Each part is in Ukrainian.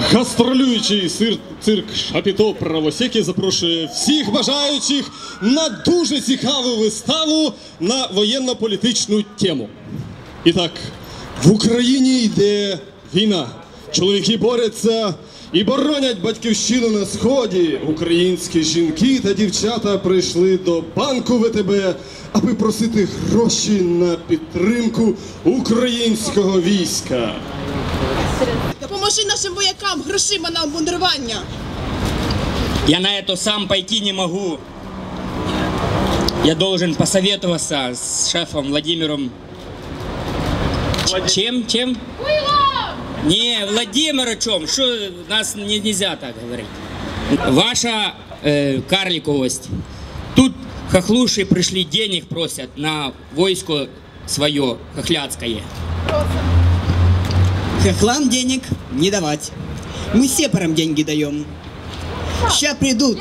Гастролюючий сир цирк Шапіто Правосеки запрошує всіх бажаючих на дуже цікаву виставу на воєнно-політичну тему. І так, в Україні йде війна. Чоловіки борються і боронять батьківщину на сході. Українські жінки та дівчата прийшли до банку ВТБ, аби просити гроші на підтримку українського війська. Допоможи нашим воякам грошима на обмундирування. Я на это сам пойти не могу. Я должен посоветоваться с шефом Владимиром. Ч- Чем? Чем? Не, Владимировичем. Что нас не, нельзя так говорить. Ваша э, карликовость. Тут хохлуши пришли денег просят на войско свое хохляцкое. Хохлам денег не давать. Мы сепарам деньги даем. Ща придут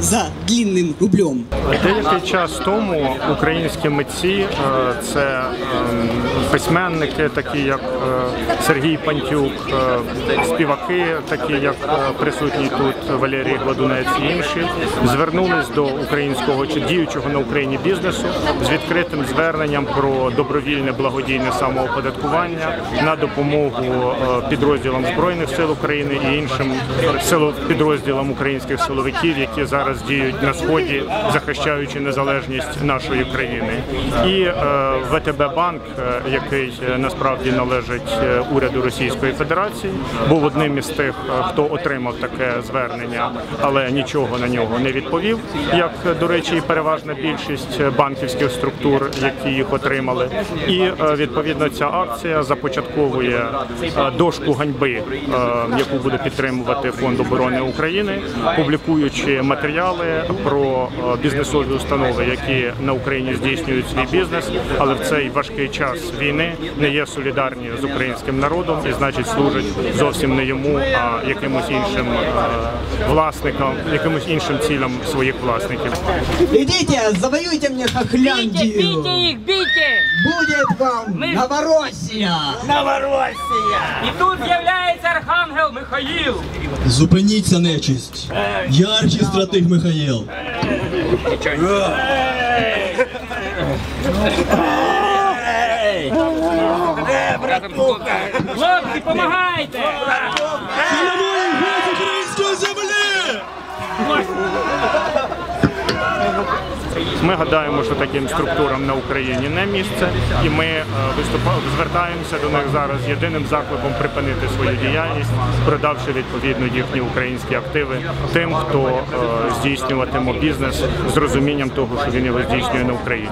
за длинным рублем. Деякий час тому українські митці, е, це ем, письменники, такі як е, Сергій Пантюк, е, співаки, такі як е, присутній тут Валерій Гладунець і інші, звернулись до українського чи діючого на Україні бізнесу з відкритим зверненням про добровільне благодійне самооподаткування на допомогу е, підрозділам збройних сил України і іншим підрозділам українських силовиків, які зараз діють на сході, захищаючи незалежність нашої країни. І е, ВТБ банк, е, який е, насправді належить уряду Російської Федерації, був одним із тих, хто отримав таке звернення, але нічого на нього не відповів. Як до речі, переважна більшість банківських структур, які їх отримали. І відповідно ця акція започатковує дошку ганьби, яку буде підтримувати Фонд оборони України, публікуючи матеріали про е, бізнесові установи, які на Україні здійснюють свій бізнес, але в цей важкий час війни не є солідарні з українським народом і, значить, служать зовсім не йому, а якимось іншим е, власникам, якимось іншим цілям своїх власників. Идите, завоюйте мне Хохляндию. Бейте, бейте их, бейте! Вам Мы- Новороссия. І тут з'являється архангел Михаїл. Зупиніться, нечисть! Я архістратиг Михаїл. Хлопці, помагайте! української землі! Ми гадаємо, що таким структурам на Україні не місце, і ми виступали звертаємося до них зараз єдиним закликом припинити свою діяльність, продавши відповідно їхні українські активи тим, хто е, здійснюватиме бізнес з розумінням того, що він його здійснює на Україні.